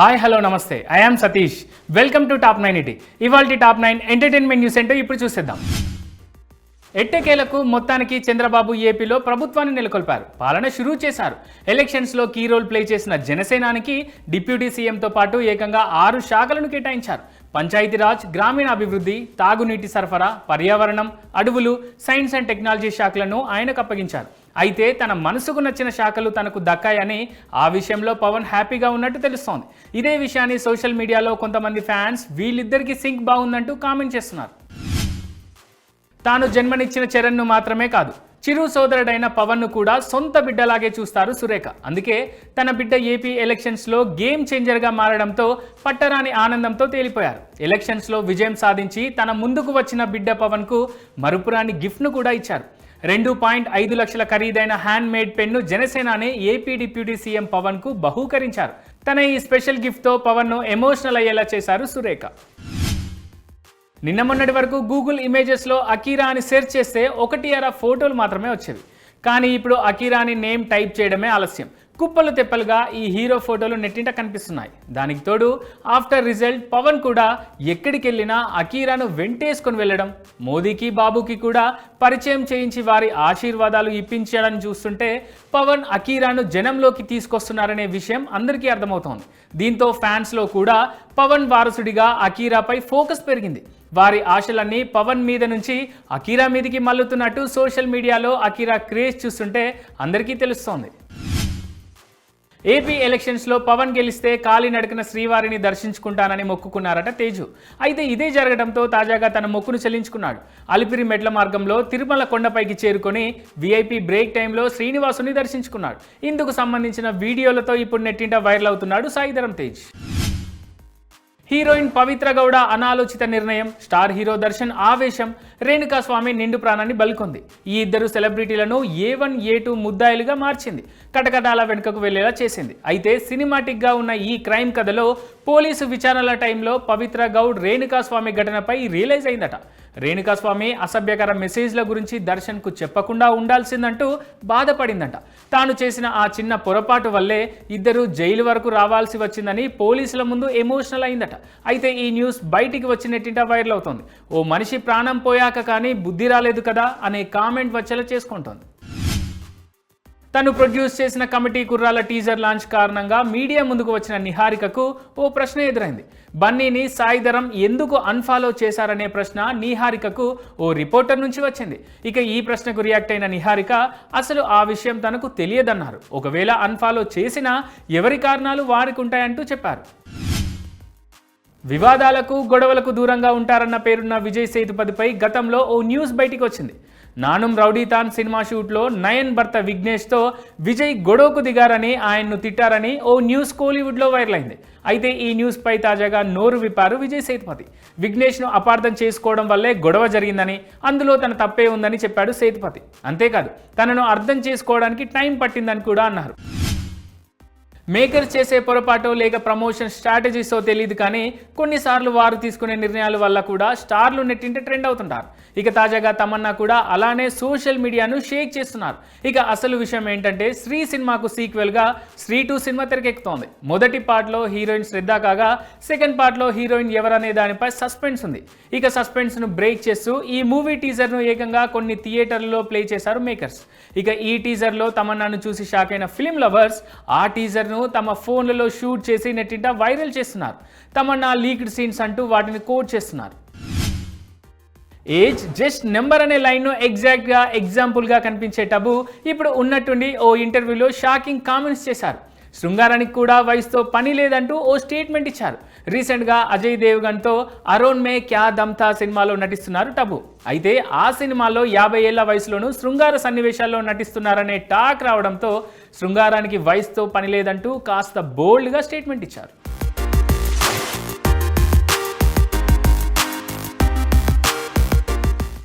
Hi hello నమస్తే. I am Satish. Welcome to top nine ET. ఇవాళ top nine entertainment news ఏంటో ఇప్పుడు చూసేద్దాం. ఎట్టకేలకు మొత్తానికి చంద్రబాబు ఏపీలో ప్రభుత్వాన్ని నెలకొల్పారు. పాలన షురూ చేశారు. ఎలక్షన్స్లో కీ రోల్ ప్లే చేసిన జనసేనానికి డిప్యూటీ సీఎంతో పాటు ఏకంగా ఆరు శాఖలను కేటాయించారు. పంచాయతీరాజ్ గ్రామీణ అభివృద్ధి తాగునీటి సరఫరా పర్యావరణం అడవులు సైన్స్ అండ్ టెక్నాలజీ శాఖలను ఆయనకు అప్పగించారు. అయితే తన మనసుకు నచ్చిన శాఖలు తనకు దక్కాయని ఆ విషయంలో పవన్ హ్యాపీగా ఉన్నట్టు తెలుస్తోంది. ఇదే విషయాన్ని సోషల్ మీడియాలో కొంతమంది ఫ్యాన్స్ వీళ్ళిద్దరికీ సింక్ బాగుందంటూ కామెంట్ చేస్తున్నారు. తాను జన్మనిచ్చిన చరణ్ను మాత్రమే కాదు చిరు సోదరుడైన పవన్ను కూడా సొంత బిడ్డలాగే చూస్తారు సురేఖ. అందుకే తన బిడ్డ ఏపీ ఎలక్షన్స్లో గేమ్ చేంజర్గా మారడంతో పట్టరాని ఆనందంతో తేలిపోయారు. ఎలక్షన్స్లో విజయం సాధించి తన ముందుకు వచ్చిన బిడ్డ పవన్కు మరుపురాని గిఫ్ట్ను కూడా ఇచ్చారు. రెండు పాయింట్ ఐదు లక్షల ఖరీదైన హ్యాండ్ మేడ్ పెన్ను జనసేనానే ఏపీ డిప్యూటీ సీఎం పవన్కు బహూకరించారు. తన ఈ స్పెషల్ గిఫ్ట్తో పవన్ను ఎమోషనల్ అయ్యేలా చేశారు సురేఖ. నిన్న మొన్నటి వరకు గూగుల్ ఇమేజెస్లో అకీరా అని సెర్చ్ చేస్తే ఒకటి అర ఫోటోలు మాత్రమే వచ్చేవి. కానీ ఇప్పుడు అకీరా అని నేమ్ టైప్ చేయడమే ఆలస్యం. కుప్పలు తెప్పలుగా ఈ హీరో ఫోటోలు నెట్టింట కనిపిస్తున్నాయి. దానికి తోడు ఆఫ్టర్ రిజల్ట్ పవన్ కూడా ఎక్కడికి వెళ్ళినా అకీరాను వెంటేసుకొని వెళ్ళడం మోదీకి బాబుకి కూడా పరిచయం చేయించి వారి ఆశీర్వాదాలు ఇప్పించాలని చూస్తుంటే పవన్ అకీరాను జనంలోకి తీసుకొస్తున్నారనే విషయం అందరికీ అర్థమవుతోంది. దీంతో ఫ్యాన్స్లో కూడా పవన్ వారసుడిగా అకీరాపై ఫోకస్ పెరిగింది. వారి ఆశలన్నీ పవన్ మీద నుంచి అకీరా మీదకి మల్లుతున్నట్టు సోషల్ మీడియాలో అకీరా క్రేజ్ చూస్తుంటే అందరికీ తెలుస్తోంది. ఏపీ ఎలక్షన్స్లో పవన్ గెలిస్తే కాలినడకన శ్రీవారిని దర్శించుకుంటానని మొక్కుకున్నారట తేజు. అయితే ఇదే జరగడంతో తాజాగా తన మొక్కును చెల్లించుకున్నాడు. అలిపిరి మెట్ల మార్గంలో తిరుమల కొండపైకి చేరుకొని వీఐపీ బ్రేక్ టైంలో శ్రీనివాసుని దర్శించుకున్నాడు. ఇందుకు సంబంధించిన వీడియోలతో ఇప్పుడు నెట్టింట వైరల్ అవుతున్నాడు సాయిధరం తేజ్. హీరోయిన్ పవిత్ర గౌడ అనాలోచిత నిర్ణయం స్టార్ హీరో దర్శన్ ఆవేశం రేణుకా స్వామి నిండు ప్రాణాన్ని బలికొంది. ఈ ఇద్దరు సెలబ్రిటీలను ఏ వన్ ఏ టూ ముద్దాయిలుగా మార్చింది. కటకటాల వెనుకకు వెళ్ళేలా చేసింది. అయితే సినిమాటిక్గా ఉన్న ఈ క్రైమ్ కథలో పోలీసు విచారణల టైంలో పవిత్ర గౌడ్ రేణుకా స్వామి ఘటనపై రియలైజ్ అయిందట. రేణుకా స్వామి అసభ్యకర మెసేజ్ల గురించి దర్శన్కు చెప్పకుండా ఉండాల్సిందంటూ బాధపడిందంట. తాను చేసిన ఆ చిన్న పొరపాటు వల్లే ఇద్దరు జైలు వరకు రావాల్సి వచ్చిందని పోలీసుల ముందు ఎమోషనల్ అయిందట. అయితే ఈ న్యూస్ బయటికి వచ్చినట్టింట వైరల్ అవుతోంది. ఓ మనిషి ప్రాణం పోయాక కానీ బుద్ధి రాలేదు కదా అనే కామెంట్ వచ్చేలా చేసుకుంటోంది. తను ప్రొడ్యూస్ చేసిన కమిటీ కుర్రాల టీజర్ లాంచ్ కారణంగా మీడియా ముందుకు వచ్చిన నిహారికకు ఓ ప్రశ్న ఎదురైంది. బన్నీని సాయిధరం ఎందుకు అన్ఫాలో చేశారనే ప్రశ్న నిహారికకు ఓ రిపోర్టర్ నుంచి వచ్చింది. ఇక ఈ ప్రశ్నకు రియాక్ట్ అయిన నిహారిక అసలు ఆ విషయం తనకు తెలియదన్నారు. ఒకవేళ అన్ఫాలో చేసినా ఎవరి కారణాలు వారికి ఉంటాయంటూ చెప్పారు. వివాదాలకు గొడవలకు దూరంగా ఉంటారన్న పేరున్న విజయ్ సేతుపతిపై గతంలో ఓ న్యూస్ బయటికి వచ్చింది. నానుం రౌడీతాన్ సినిమా షూట్లో నయన్ భర్త విఘ్నేష్తో విజయ్ గొడవకు దిగారని ఆయన్ను తిట్టారని ఓ న్యూస్ కోలీవుడ్లో వైరల్ అయింది అయితే ఈ న్యూస్పై తాజాగా నోరు విప్పారు విజయ్ సేతుపతి. విఘ్నేష్ను అపార్థం చేసుకోవడం వల్లే గొడవ జరిగిందని అందులో తన తప్పే ఉందని చెప్పాడు సేతుపతి. అంతేకాదు తనను అర్థం చేసుకోవడానికి టైం పట్టిందని కూడా అన్నారు. మేకర్ చేసే పొరపాటు లేక ప్రమోషన్ స్ట్రాటజీసో తెలియదు కానీ కొన్నిసార్లు వారు తీసుకునే నిర్ణయాల వల్ల కూడా స్టార్లు నెట్టింటే ట్రెండ్ అవుతుంటారు. ఇక తాజాగా తమన్నా కూడా అలానే సోషల్ మీడియాను షేక్ చేస్తున్నారు. ఇక అసలు విషయం ఏంటంటే శ్రీ సినిమాకు సీక్వెల్గా శ్రీ టూ సినిమా తెరకెక్కుతోంది. మొదటి పార్ట్లో హీరోయిన్ శ్రద్ధ కాగా సెకండ్ పార్ట్లో హీరోయిన్ ఎవరనే దానిపై సస్పెన్స్ ఉంది. ఇక సస్పెన్స్ను బ్రేక్ చేస్తూ ఈ మూవీ టీజర్ను ఏకంగా కొన్ని థియేటర్లలో ప్లే చేశారు మేకర్స్. ఇక ఈ టీజర్లో తమన్నాను చూసి షాక్ అయిన ఫిలిం లవర్స్ ఆ టీజర్ను తమ ఫోన్లలో షూట్ చేసి నెట్టింట వైరల్ చేస్తున్నారు. తమన్నా లీక్డ్ సీన్స్ అంటూ వాటిని కోట్ చేస్తున్నారు. ఏజ్ జస్ట్ నెంబర్ అనే లైన్ను ఎగ్జాక్ట్గా ఎగ్జాంపుల్గా కనిపించే టబు ఇప్పుడు ఉన్నట్టుండి ఓ ఇంటర్వ్యూలో షాకింగ్ కామెంట్స్ చేశారు. శృంగారానికి కూడా వయసుతో పని లేదంటూ ఓ స్టేట్మెంట్ ఇచ్చారు. రీసెంట్గా అజయ్ దేవ్గన్తో అరోన్ మే క్యా దమ్తా సినిమాలో నటిస్తున్నారు టబు. అయితే ఆ సినిమాలో యాభై ఏళ్ళ వయసులోనూ శృంగార సన్నివేశాల్లో నటిస్తున్నారనే టాక్ రావడంతో శృంగారానికి వయసుతో పని లేదంటూ కాస్త బోల్డ్గా స్టేట్మెంట్ ఇచ్చారు.